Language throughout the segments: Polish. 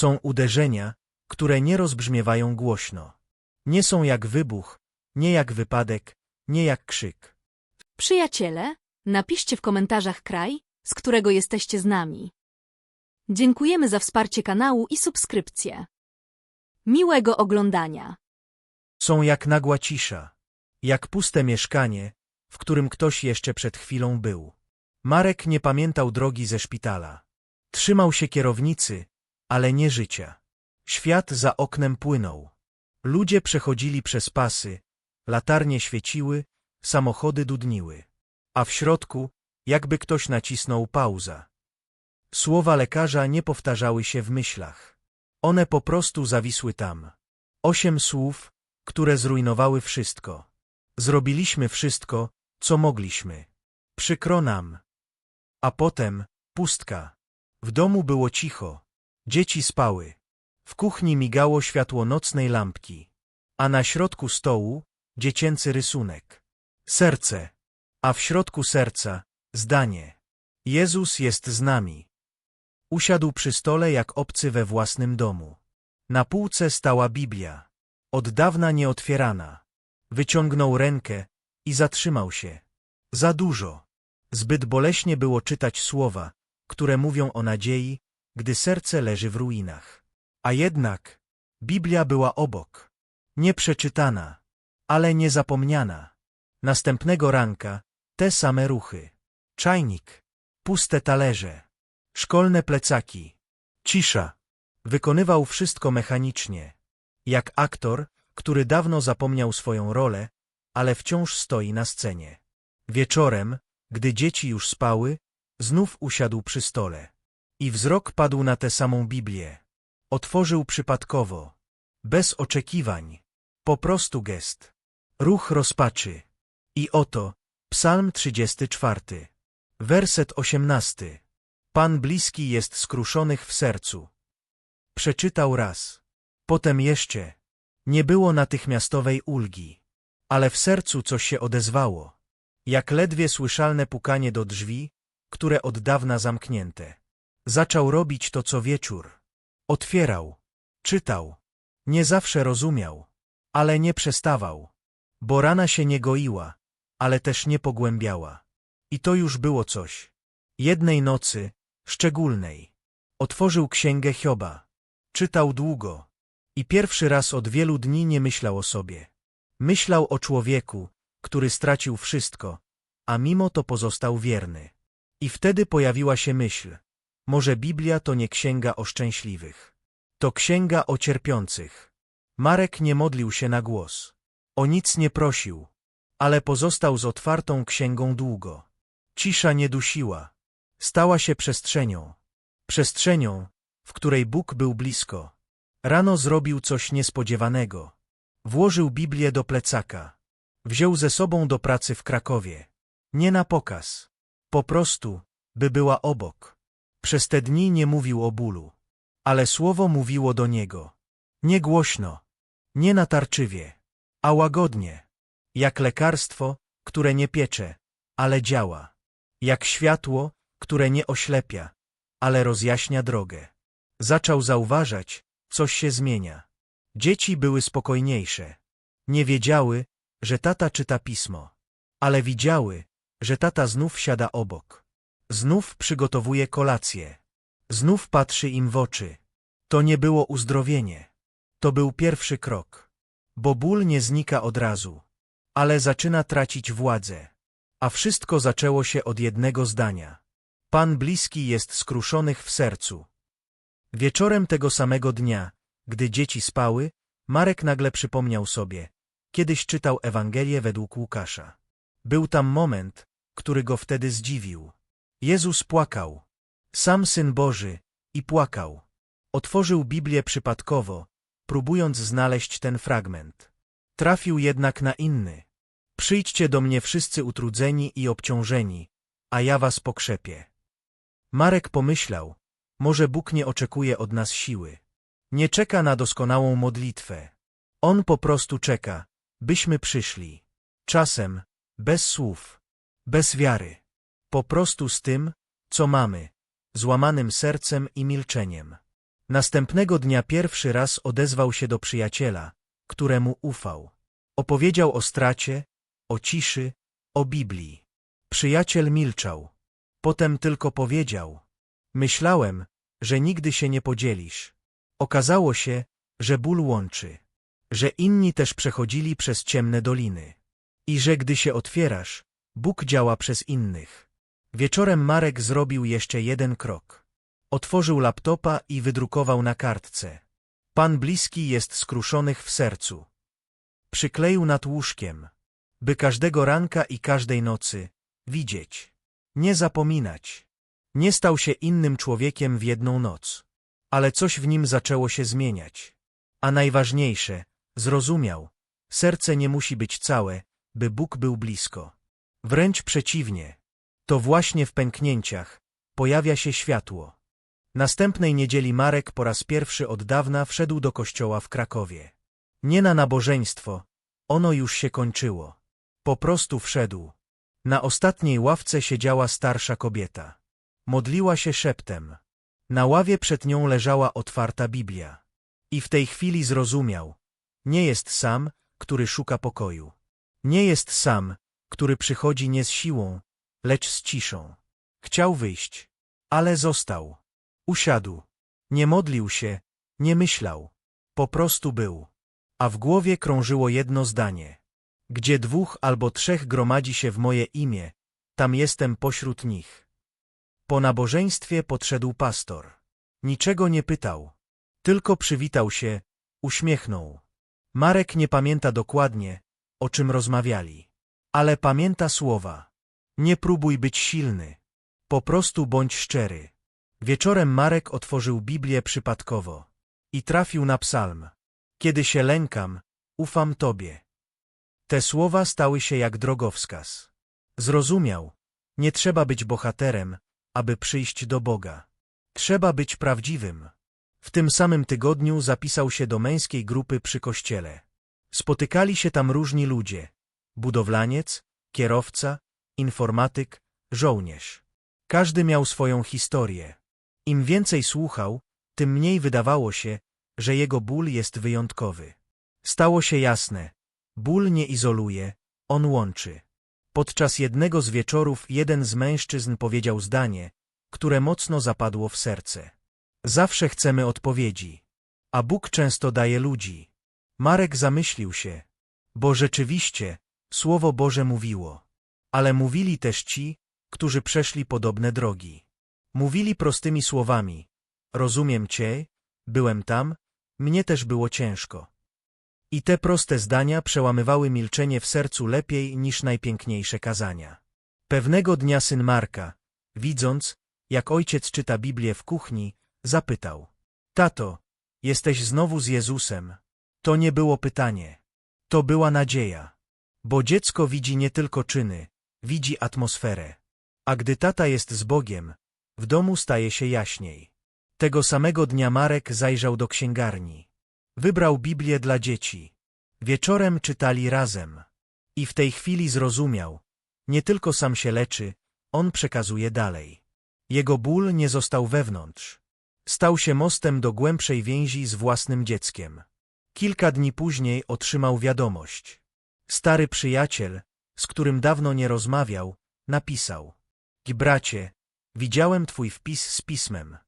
Są uderzenia, które nie rozbrzmiewają głośno. Nie są jak wybuch, nie jak wypadek, nie jak krzyk. Przyjaciele, napiszcie w komentarzach kraj, z którego jesteście z nami. Dziękujemy za wsparcie kanału i subskrypcję. Miłego oglądania. Są jak nagła cisza, jak puste mieszkanie, w którym ktoś jeszcze przed chwilą był. Marek nie pamiętał drogi ze szpitala. Trzymał się kierownicy, ale nie życia. Świat za oknem płynął. Ludzie przechodzili przez pasy, latarnie świeciły, samochody dudniły. A w środku, jakby ktoś nacisnął pauza. Słowa lekarza nie powtarzały się w myślach. One po prostu zawisły tam. Osiem słów, które zrujnowały wszystko. Zrobiliśmy wszystko, co mogliśmy. Przykro nam. A potem pustka. W domu było cicho. Dzieci spały. W kuchni migało światło nocnej lampki. A na środku stołu dziecięcy rysunek. Serce. A w środku serca zdanie. Jezus jest z nami. Usiadł przy stole jak obcy we własnym domu. Na półce stała Biblia. Od dawna nieotwierana. Wyciągnął rękę i zatrzymał się. Za dużo. Zbyt boleśnie było czytać słowa, które mówią o nadziei, gdy serce leży w ruinach. A jednak Biblia była obok. Nieprzeczytana, ale niezapomniana. Następnego ranka te same ruchy. Czajnik, puste talerze, szkolne plecaki, cisza. Wykonywał wszystko mechanicznie, jak aktor, który dawno zapomniał swoją rolę, ale wciąż stoi na scenie. Wieczorem, gdy dzieci już spały, znów usiadł przy stole. I wzrok padł na tę samą Biblię. Otworzył przypadkowo, bez oczekiwań, po prostu gest. Ruch rozpaczy. I oto, psalm 34. Werset 18. Pan bliski jest skruszonych w sercu. Przeczytał raz. Potem jeszcze. Nie było natychmiastowej ulgi. Ale w sercu coś się odezwało. Jak ledwie słyszalne pukanie do drzwi, które od dawna zamknięte. Zaczął robić to co wieczór. Otwierał. Czytał. Nie zawsze rozumiał. Ale nie przestawał. Bo rana się nie goiła, ale też nie pogłębiała. I to już było coś. Jednej nocy, szczególnej. Otworzył księgę Hioba. Czytał długo. I pierwszy raz od wielu dni nie myślał o sobie. Myślał o człowieku, który stracił wszystko, a mimo to pozostał wierny. I wtedy pojawiła się myśl. Może Biblia to nie księga o szczęśliwych. To księga o cierpiących. Marek nie modlił się na głos. O nic nie prosił, ale pozostał z otwartą księgą długo. Cisza nie dusiła. Stała się przestrzenią. Przestrzenią, w której Bóg był blisko. Rano zrobił coś niespodziewanego. Włożył Biblię do plecaka. Wziął ze sobą do pracy w Krakowie. Nie na pokaz. Po prostu, by była obok. Przez te dni nie mówił o bólu. Ale słowo mówiło do niego. Nie głośno. Nie natarczywie. A łagodnie. Jak lekarstwo, które nie piecze, ale działa. Jak światło, które nie oślepia, ale rozjaśnia drogę. Zaczął zauważać, coś się zmienia. Dzieci były spokojniejsze. Nie wiedziały, że tata czyta pismo. Ale widziały, że tata znów siada obok. Znów przygotowuje kolację. Znów patrzy im w oczy. To nie było uzdrowienie. To był pierwszy krok. Bo ból nie znika od razu. Ale zaczyna tracić władzę. A wszystko zaczęło się od jednego zdania. Pan bliski jest skruszonych w sercu. Wieczorem tego samego dnia, gdy dzieci spały, Marek nagle przypomniał sobie. Kiedyś czytał Ewangelię według Łukasza. Był tam moment, który go wtedy zdziwił. Jezus płakał. Sam Syn Boży. I płakał. Otworzył Biblię przypadkowo, próbując znaleźć ten fragment. Trafił jednak na inny. Przyjdźcie do mnie wszyscy utrudzeni i obciążeni, a ja was pokrzepię. Marek pomyślał, może Bóg nie oczekuje od nas siły. Nie czeka na doskonałą modlitwę. On po prostu czeka, byśmy przyszli. Czasem, bez słów, bez wiary. Po prostu z tym, co mamy, złamanym sercem i milczeniem. Następnego dnia pierwszy raz odezwał się do przyjaciela, któremu ufał. Opowiedział o stracie, o ciszy, o Biblii. Przyjaciel milczał. Potem tylko powiedział. Myślałem, że nigdy się nie podzielisz. Okazało się, że ból łączy. Że inni też przechodzili przez ciemne doliny. I że gdy się otwierasz, Bóg działa przez innych. Wieczorem Marek zrobił jeszcze jeden krok. Otworzył laptopa i wydrukował na kartce. Pan bliski jest skruszonych w sercu. Przykleił nad łóżkiem, by każdego ranka i każdej nocy widzieć, nie zapominać. Nie stał się innym człowiekiem w jedną noc, ale coś w nim zaczęło się zmieniać. A najważniejsze, zrozumiał, serce nie musi być całe, by Bóg był blisko. Wręcz przeciwnie, to właśnie w pęknięciach pojawia się światło. Następnej niedzieli Marek po raz pierwszy od dawna wszedł do kościoła w Krakowie. Nie na nabożeństwo, ono już się kończyło. Po prostu wszedł. Na ostatniej ławce siedziała starsza kobieta. Modliła się szeptem. Na ławie przed nią leżała otwarta Biblia. I w tej chwili zrozumiał. Nie jest sam, który szuka pokoju. Nie jest sam, który przychodzi nie z siłą, lecz z ciszą. Chciał wyjść, ale został. Usiadł. Nie modlił się, nie myślał. Po prostu był. A w głowie krążyło jedno zdanie. Gdzie dwóch albo trzech gromadzi się w moje imię, tam jestem pośród nich. Po nabożeństwie podszedł pastor. Niczego nie pytał. Tylko przywitał się, uśmiechnął. Marek nie pamięta dokładnie, o czym rozmawiali. Ale pamięta słowa. Nie próbuj być silny. Po prostu bądź szczery. Wieczorem Marek otworzył Biblię przypadkowo. I trafił na psalm. Kiedy się lękam, ufam Tobie. Te słowa stały się jak drogowskaz. Zrozumiał, nie trzeba być bohaterem, aby przyjść do Boga. Trzeba być prawdziwym. W tym samym tygodniu zapisał się do męskiej grupy przy kościele. Spotykali się tam różni ludzie. Budowlaniec, kierowca, informatyk, żołnierz. Każdy miał swoją historię. Im więcej słuchał, tym mniej wydawało się, że jego ból jest wyjątkowy. Stało się jasne. Ból nie izoluje, on łączy. Podczas jednego z wieczorów jeden z mężczyzn powiedział zdanie, które mocno zapadło w serce. Zawsze chcemy odpowiedzi, a Bóg często daje ludzi. Marek zamyślił się, bo rzeczywiście Słowo Boże mówiło, ale mówili też ci, którzy przeszli podobne drogi. Mówili prostymi słowami. Rozumiem Cię, byłem tam, mnie też było ciężko. I te proste zdania przełamywały milczenie w sercu lepiej niż najpiękniejsze kazania. Pewnego dnia syn Marka, widząc, jak ojciec czyta Biblię w kuchni, zapytał. Tato, jesteś znowu z Jezusem. To nie było pytanie. To była nadzieja. Bo dziecko widzi nie tylko czyny, widzi atmosferę. A gdy tata jest z Bogiem, w domu staje się jaśniej. Tego samego dnia Marek zajrzał do księgarni. Wybrał Biblię dla dzieci. Wieczorem czytali razem. I w tej chwili zrozumiał, nie tylko sam się leczy, on przekazuje dalej. Jego ból nie został wewnątrz. Stał się mostem do głębszej więzi z własnym dzieckiem. Kilka dni później otrzymał wiadomość. Stary przyjaciel, z którym dawno nie rozmawiał, napisał. Bracie, widziałem twój wpis z pismem.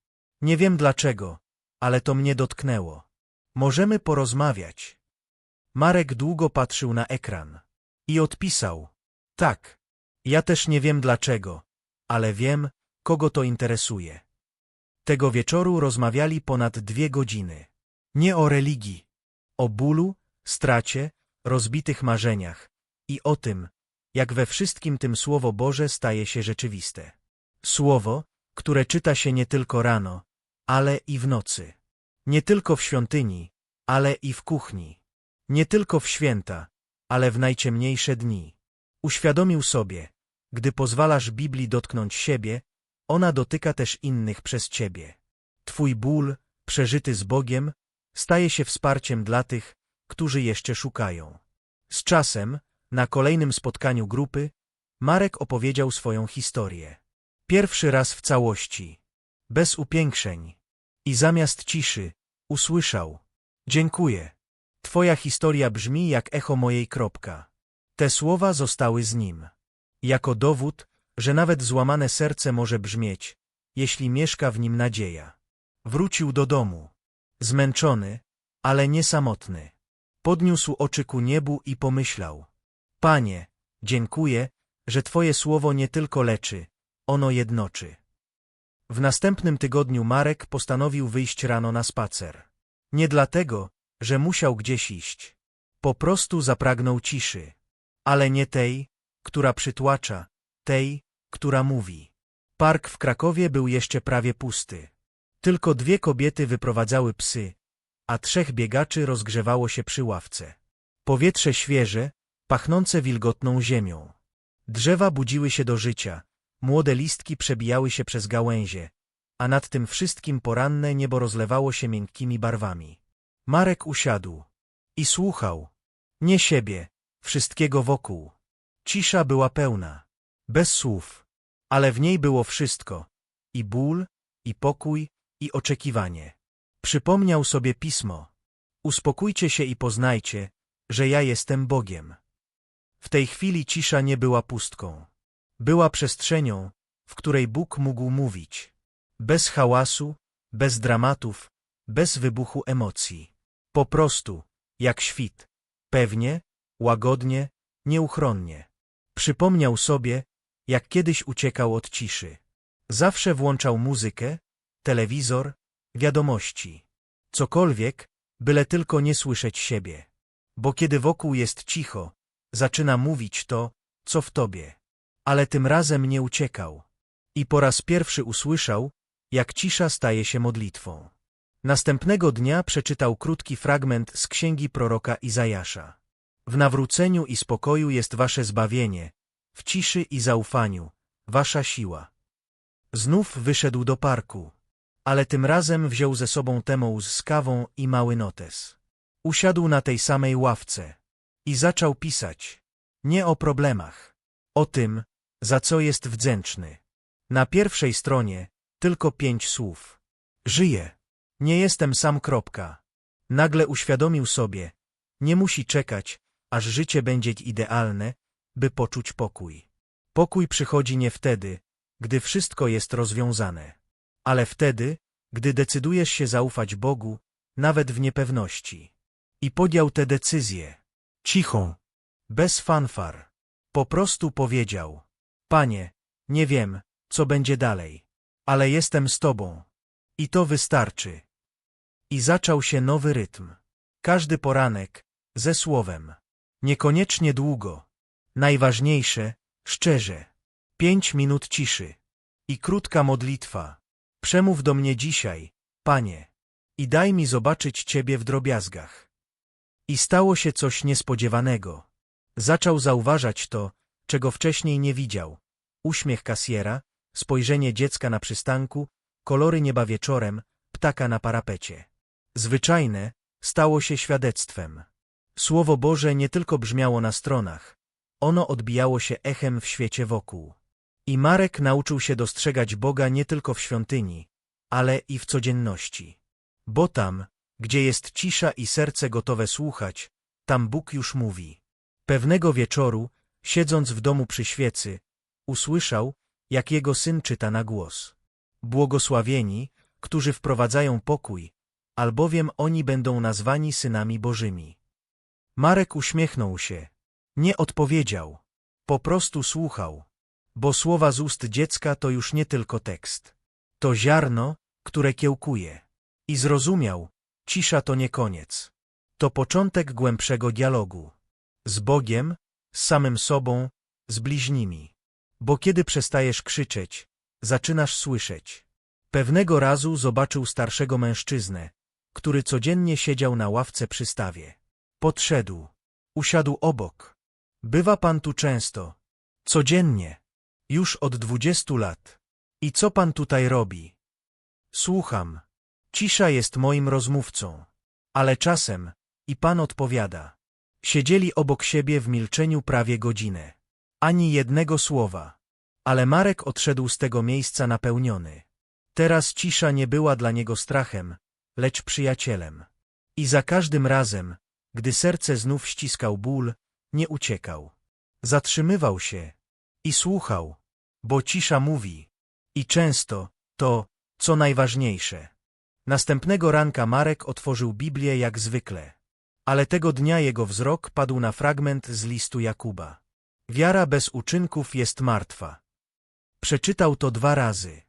Nie wiem dlaczego, ale to mnie dotknęło. Możemy porozmawiać. Marek długo patrzył na ekran. I odpisał. Tak. Ja też nie wiem dlaczego, ale wiem, kogo to interesuje. Tego wieczoru rozmawiali ponad dwie godziny. Nie o religii, o bólu, stracie, rozbitych marzeniach i o tym, jak we wszystkim tym Słowo Boże staje się rzeczywiste. Słowo, które czyta się nie tylko rano, ale i w nocy. Nie tylko w świątyni, ale i w kuchni. Nie tylko w święta, ale w najciemniejsze dni. Uświadomił sobie, gdy pozwalasz Biblii dotknąć siebie, ona dotyka też innych przez ciebie. Twój ból, przeżyty z Bogiem, staje się wsparciem dla tych, którzy jeszcze szukają. Z czasem, na kolejnym spotkaniu grupy, Marek opowiedział swoją historię. Pierwszy raz w całości, bez upiększeń. I zamiast ciszy, usłyszał. Dziękuję. Twoja historia brzmi jak echo mojej kropka. Te słowa zostały z nim. Jako dowód, że nawet złamane serce może brzmieć, jeśli mieszka w nim nadzieja. Wrócił do domu. Zmęczony, ale nie samotny. Podniósł oczy ku niebu i pomyślał. Panie, dziękuję, że Twoje słowo nie tylko leczy, ono jednoczy. W następnym tygodniu Marek postanowił wyjść rano na spacer. Nie dlatego, że musiał gdzieś iść. Po prostu zapragnął ciszy. Ale nie tej, która przytłacza, tej, która mówi. Park w Krakowie był jeszcze prawie pusty. Tylko dwie kobiety wyprowadzały psy, a trzech biegaczy rozgrzewało się przy ławce. Powietrze świeże, pachnące wilgotną ziemią. Drzewa budziły się do życia, młode listki przebijały się przez gałęzie, a nad tym wszystkim poranne niebo rozlewało się miękkimi barwami. Marek usiadł i słuchał. Nie siebie, wszystkiego wokół. Cisza była pełna, bez słów, ale w niej było wszystko. I ból, i pokój, i oczekiwanie. Przypomniał sobie pismo. Uspokójcie się i poznajcie, że ja jestem Bogiem. W tej chwili cisza nie była pustką. Była przestrzenią, w której Bóg mógł mówić. Bez hałasu, bez dramatów, bez wybuchu emocji. Po prostu, jak świt. Pewnie, łagodnie, nieuchronnie. Przypomniał sobie, jak kiedyś uciekał od ciszy. Zawsze włączał muzykę, telewizor, wiadomości. Cokolwiek, byle tylko nie słyszeć siebie. Bo kiedy wokół jest cicho, zaczyna mówić to, co w tobie. Ale tym razem nie uciekał. I po raz pierwszy usłyszał, jak cisza staje się modlitwą. Następnego dnia przeczytał krótki fragment z księgi proroka Izajasza. W nawróceniu i spokoju jest wasze zbawienie, w ciszy i zaufaniu, wasza siła. Znów wyszedł do parku, ale tym razem wziął ze sobą Temą z kawą i mały notes. Usiadł na tej samej ławce i zaczął pisać. Nie o problemach, o tym, za co jest wdzięczny. Na pierwszej stronie tylko pięć słów. Żyję. Nie jestem sam kropka. Nagle uświadomił sobie, nie musi czekać, aż życie będzie idealne, by poczuć pokój. Pokój przychodzi nie wtedy, gdy wszystko jest rozwiązane, ale wtedy, gdy decydujesz się zaufać Bogu, nawet w niepewności. I podjął tę decyzję. Cichą, bez fanfar. Po prostu powiedział. Panie, nie wiem, co będzie dalej, ale jestem z Tobą. I to wystarczy. I zaczął się nowy rytm. Każdy poranek, ze słowem. Niekoniecznie długo. Najważniejsze, szczerze. Pięć minut ciszy. I krótka modlitwa. Przemów do mnie dzisiaj, Panie. I daj mi zobaczyć Ciebie w drobiazgach. I stało się coś niespodziewanego. Zaczął zauważać to, czego wcześniej nie widział. Uśmiech kasjera, spojrzenie dziecka na przystanku, kolory nieba wieczorem, ptaka na parapecie. Zwyczajne stało się świadectwem. Słowo Boże nie tylko brzmiało na stronach, ono odbijało się echem w świecie wokół. I Marek nauczył się dostrzegać Boga nie tylko w świątyni, ale i w codzienności. Bo tam, gdzie jest cisza i serce gotowe słuchać, tam Bóg już mówi. Pewnego wieczoru, siedząc w domu przy świecy, usłyszał, jak jego syn czyta na głos. Błogosławieni, którzy wprowadzają pokój, albowiem oni będą nazwani synami bożymi. Marek uśmiechnął się. Nie odpowiedział. Po prostu słuchał. Bo słowa z ust dziecka to już nie tylko tekst. To ziarno, które kiełkuje. I zrozumiał, cisza to nie koniec. To początek głębszego dialogu. Z Bogiem, z samym sobą, z bliźnimi. Bo kiedy przestajesz krzyczeć, zaczynasz słyszeć. Pewnego razu zobaczył starszego mężczyznę, który codziennie siedział na ławce przy stawie. Podszedł. Usiadł obok. Bywa pan tu często. Codziennie. Już od dwudziestu lat. I co pan tutaj robi? Słucham. Cisza jest moim rozmówcą. Ale czasem i pan odpowiada. Siedzieli obok siebie w milczeniu prawie godzinę. Ani jednego słowa. Ale Marek odszedł z tego miejsca napełniony. Teraz cisza nie była dla niego strachem, lecz przyjacielem. I za każdym razem, gdy serce znów ściskał ból, nie uciekał. Zatrzymywał się i słuchał, bo cisza mówi. I często to, co najważniejsze. Następnego ranka Marek otworzył Biblię jak zwykle. Ale tego dnia jego wzrok padł na fragment z listu Jakuba. Wiara bez uczynków jest martwa. Przeczytał to dwa razy.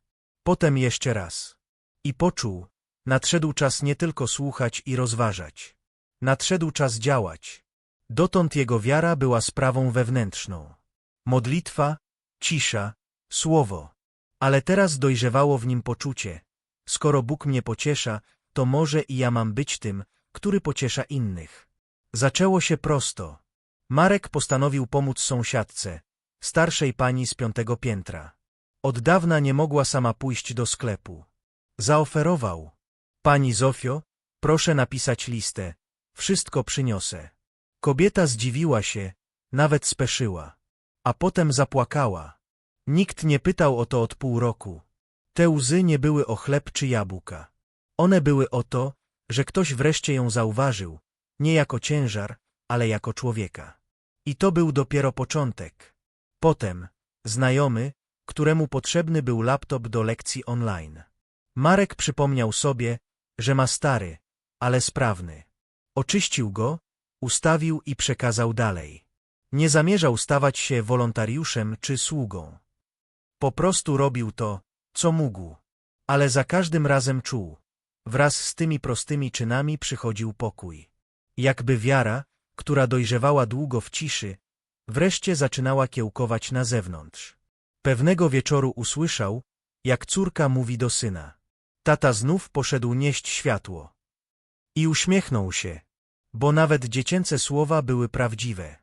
Potem jeszcze raz. I poczuł, nadszedł czas nie tylko słuchać i rozważać. Nadszedł czas działać. Dotąd jego wiara była sprawą wewnętrzną. Modlitwa, cisza, słowo. Ale teraz dojrzewało w nim poczucie. Skoro Bóg mnie pociesza, to może i ja mam być tym, który pociesza innych. Zaczęło się prosto. Marek postanowił pomóc sąsiadce, starszej pani z piątego piętra. Od dawna nie mogła sama pójść do sklepu. Zaoferował. Pani Zofio, proszę napisać listę. Wszystko przyniosę. Kobieta zdziwiła się, nawet speszyła. A potem zapłakała. Nikt nie pytał o to od pół roku. Te łzy nie były o chleb czy jabłka. One były o to, że ktoś wreszcie ją zauważył, nie jako ciężar, ale jako człowieka. I to był dopiero początek. Potem, znajomy, któremu potrzebny był laptop do lekcji online. Marek przypomniał sobie, że ma stary, ale sprawny. Oczyścił go, ustawił i przekazał dalej. Nie zamierzał stawać się wolontariuszem czy sługą. Po prostu robił to, co mógł. Ale za każdym razem czuł. Wraz z tymi prostymi czynami przychodził pokój. Jakby wiara, która dojrzewała długo w ciszy, wreszcie zaczynała kiełkować na zewnątrz. Pewnego wieczoru usłyszał, jak córka mówi do syna. Tata znów poszedł nieść światło. I uśmiechnął się, bo nawet dziecięce słowa były prawdziwe.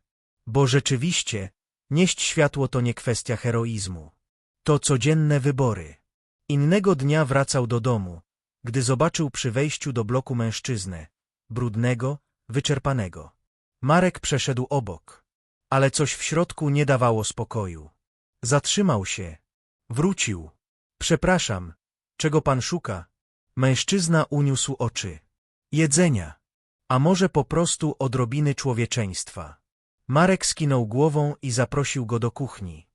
Bo rzeczywiście, nieść światło to nie kwestia heroizmu. To codzienne wybory. Innego dnia wracał do domu, gdy zobaczył przy wejściu do bloku mężczyznę, brudnego, wyczerpanego. Marek przeszedł obok, ale coś w środku nie dawało spokoju. Zatrzymał się. Wrócił. Przepraszam, czego pan szuka? Mężczyzna uniósł oczy. Jedzenia. A może po prostu odrobiny człowieczeństwa. Marek skinął głową i zaprosił go do kuchni.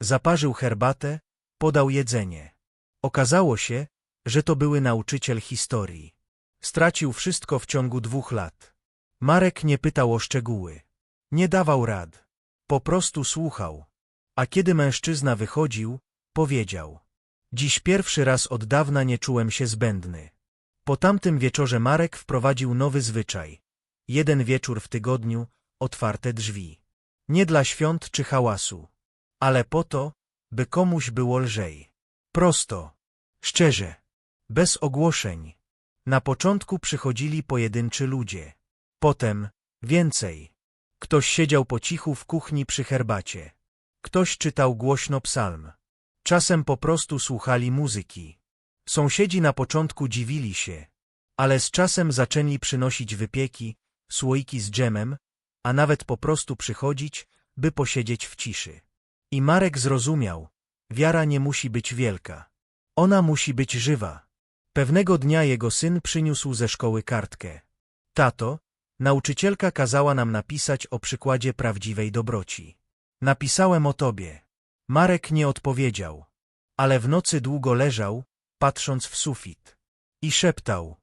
Zaparzył herbatę, podał jedzenie. Okazało się, że to były nauczyciel historii. Stracił wszystko w ciągu dwóch lat. Marek nie pytał o szczegóły. Nie dawał rad. Po prostu słuchał. A kiedy mężczyzna wychodził, powiedział. Dziś pierwszy raz od dawna nie czułem się zbędny. Po tamtym wieczorze Marek wprowadził nowy zwyczaj. Jeden wieczór w tygodniu, otwarte drzwi. Nie dla świąt czy hałasu, ale po to, by komuś było lżej. Prosto, szczerze, bez ogłoszeń. Na początku przychodzili pojedynczy ludzie. Potem więcej. Ktoś siedział po cichu w kuchni przy herbacie. Ktoś czytał głośno psalm. Czasem po prostu słuchali muzyki. Sąsiedzi na początku dziwili się, ale z czasem zaczęli przynosić wypieki, słoiki z dżemem, a nawet po prostu przychodzić, by posiedzieć w ciszy. I Marek zrozumiał, wiara nie musi być wielka. Ona musi być żywa. Pewnego dnia jego syn przyniósł ze szkoły kartkę. Tato, nauczycielka kazała nam napisać o przykładzie prawdziwej dobroci. Napisałem o tobie. Marek nie odpowiedział, ale w nocy długo leżał, patrząc w sufit. I szeptał.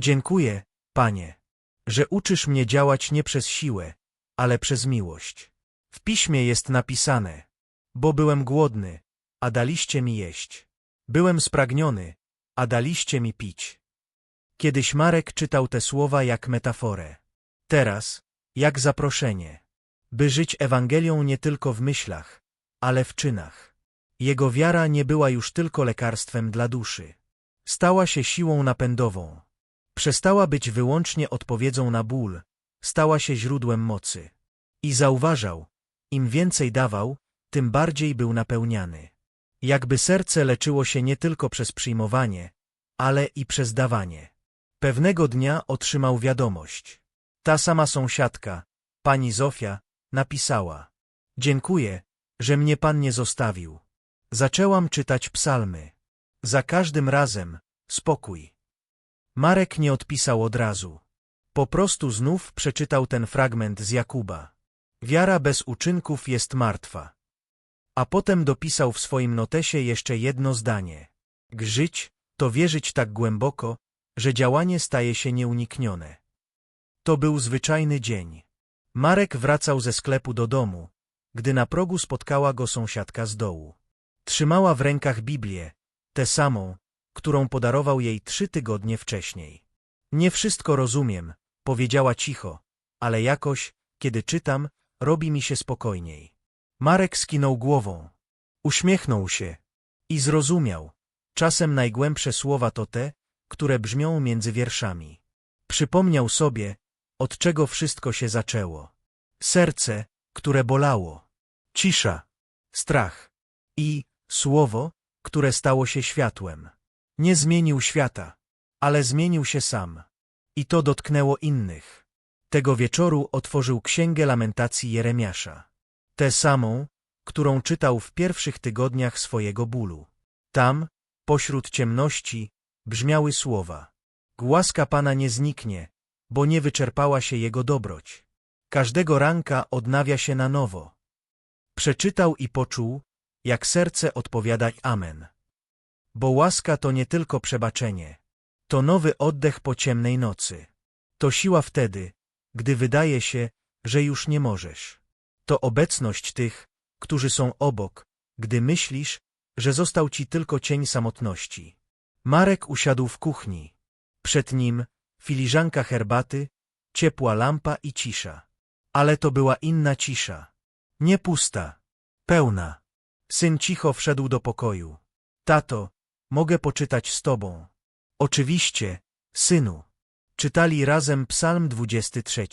Dziękuję, panie, że uczysz mnie działać nie przez siłę, ale przez miłość. W piśmie jest napisane, bo byłem głodny, a daliście mi jeść. Byłem spragniony, a daliście mi pić. Kiedyś Marek czytał te słowa jak metaforę. Teraz, jak zaproszenie, by żyć Ewangelią nie tylko w myślach, ale w czynach. Jego wiara nie była już tylko lekarstwem dla duszy. Stała się siłą napędową. Przestała być wyłącznie odpowiedzią na ból, stała się źródłem mocy. I zauważał, im więcej dawał, tym bardziej był napełniany. Jakby serce leczyło się nie tylko przez przyjmowanie, ale i przez dawanie. Pewnego dnia otrzymał wiadomość. Ta sama sąsiadka, pani Zofia, napisała. Dziękuję, że mnie pan nie zostawił. Zaczęłam czytać psalmy. Za każdym razem, spokój. Marek nie odpisał od razu. Po prostu znów przeczytał ten fragment z Jakuba. Wiara bez uczynków jest martwa. A potem dopisał w swoim notesie jeszcze jedno zdanie. Grzyć to wierzyć tak głęboko, że działanie staje się nieuniknione. To był zwyczajny dzień. Marek wracał ze sklepu do domu, gdy na progu spotkała go sąsiadka z dołu. Trzymała w rękach Biblię, tę samą, którą podarował jej trzy tygodnie wcześniej. Nie wszystko rozumiem, powiedziała cicho, ale jakoś, kiedy czytam, robi mi się spokojniej. Marek skinął głową. Uśmiechnął się. I zrozumiał. Czasem najgłębsze słowa to te, które brzmią między wierszami. Przypomniał sobie, od czego wszystko się zaczęło. Serce, które bolało. Cisza. Strach. I słowo, które stało się światłem. Nie zmienił świata, ale zmienił się sam. I to dotknęło innych. Tego wieczoru otworzył Księgę Lamentacji Jeremiasza. Tę samą, którą czytał w pierwszych tygodniach swojego bólu. Tam, pośród ciemności, brzmiały słowa. Łaska Pana nie zniknie, bo nie wyczerpała się Jego dobroć. Każdego ranka odnawia się na nowo. Przeczytał i poczuł, jak serce odpowiada Amen. Bo łaska to nie tylko przebaczenie. To nowy oddech po ciemnej nocy. To siła wtedy, gdy wydaje się, że już nie możesz. To obecność tych, którzy są obok, gdy myślisz, że został ci tylko cień samotności. Marek usiadł w kuchni. Przed nim filiżanka herbaty, ciepła lampa i cisza. Ale to była inna cisza. Nie pusta, pełna. Syn cicho wszedł do pokoju. Tato, mogę poczytać z tobą. Oczywiście, synu. Czytali razem psalm 23.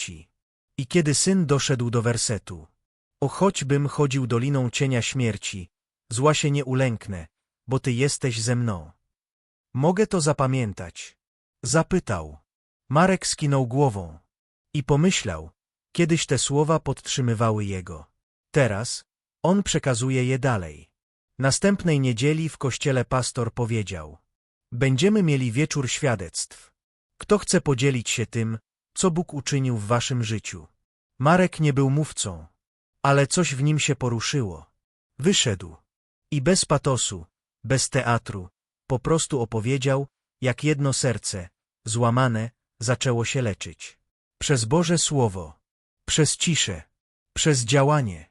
I kiedy syn doszedł do wersetu. O choćbym chodził doliną cienia śmierci, zła się nie ulęknę, bo ty jesteś ze mną. Mogę to zapamiętać. Zapytał. Marek skinął głową. I pomyślał, kiedyś te słowa podtrzymywały jego. Teraz on przekazuje je dalej. Następnej niedzieli w kościele pastor powiedział: Będziemy mieli wieczór świadectw. Kto chce podzielić się tym, co Bóg uczynił w waszym życiu? Marek nie był mówcą, ale coś w nim się poruszyło. Wyszedł i bez patosu, bez teatru, po prostu opowiedział, jak jedno serce, złamane, zaczęło się leczyć. Przez Boże Słowo, przez ciszę, przez działanie.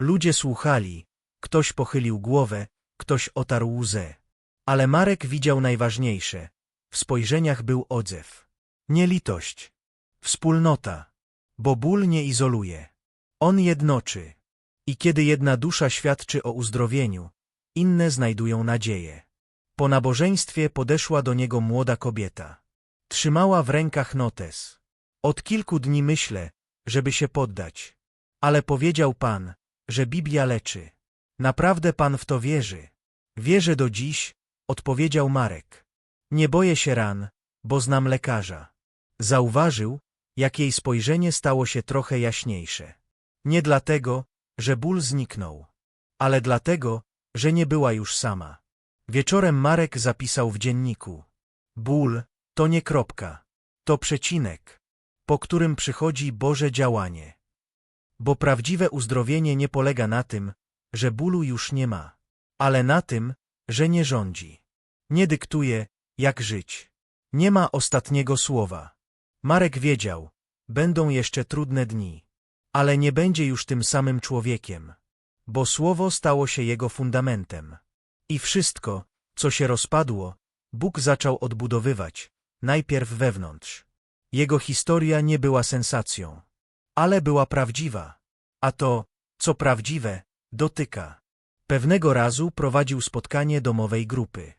Ludzie słuchali, ktoś pochylił głowę, ktoś otarł łzę. Ale Marek widział najważniejsze. W spojrzeniach był odzew. Nie litość. Wspólnota. Bo ból nie izoluje. On jednoczy. I kiedy jedna dusza świadczy o uzdrowieniu, inne znajdują nadzieję. Po nabożeństwie podeszła do niego młoda kobieta. Trzymała w rękach notes. Od kilku dni myślę, żeby się poddać. Ale powiedział Pan, że Biblia leczy. Naprawdę Pan w to wierzy. Wierzę do dziś, odpowiedział Marek. Nie boję się ran, bo znam lekarza. Zauważył, jak jej spojrzenie stało się trochę jaśniejsze. Nie dlatego, że ból zniknął, ale dlatego, że nie była już sama. Wieczorem Marek zapisał w dzienniku. Ból to nie kropka, to przecinek, po którym przychodzi Boże działanie. Bo prawdziwe uzdrowienie nie polega na tym, że bólu już nie ma, ale na tym, że nie rządzi. Nie dyktuje, jak żyć. Nie ma ostatniego słowa. Marek wiedział, będą jeszcze trudne dni, ale nie będzie już tym samym człowiekiem, bo słowo stało się jego fundamentem. I wszystko, co się rozpadło, Bóg zaczął odbudowywać, najpierw wewnątrz. Jego historia nie była sensacją, ale była prawdziwa, a to, co prawdziwe, dotyka. Pewnego razu prowadził spotkanie domowej grupy.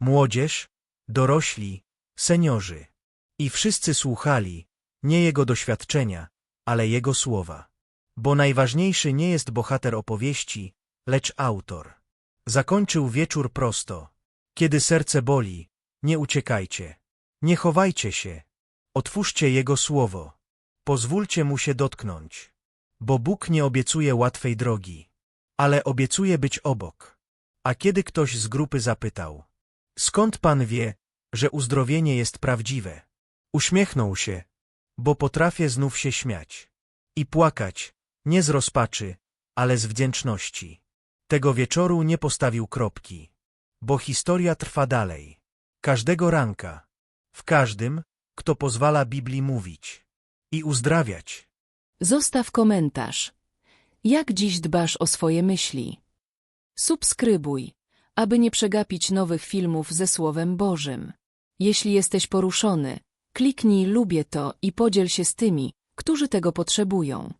Młodzież, dorośli, seniorzy. I wszyscy słuchali, nie jego doświadczenia, ale jego słowa. Bo najważniejszy nie jest bohater opowieści, lecz autor. Zakończył wieczór prosto. Kiedy serce boli, nie uciekajcie. Nie chowajcie się. Otwórzcie Jego słowo. Pozwólcie Mu się dotknąć. Bo Bóg nie obiecuje łatwej drogi ale obiecuje być obok. A kiedy ktoś z grupy zapytał, Skąd pan wie, że uzdrowienie jest prawdziwe? Uśmiechnął się, bo potrafię znów się śmiać. I płakać, nie z rozpaczy, ale z wdzięczności. Tego wieczoru nie postawił kropki, bo historia trwa dalej. Każdego ranka, w każdym, kto pozwala Biblii mówić i uzdrawiać. Zostaw komentarz. Jak dziś dbasz o swoje myśli? Subskrybuj, aby nie przegapić nowych filmów ze Słowem Bożym. Jeśli jesteś poruszony, kliknij lubię to i podziel się z tymi, którzy tego potrzebują.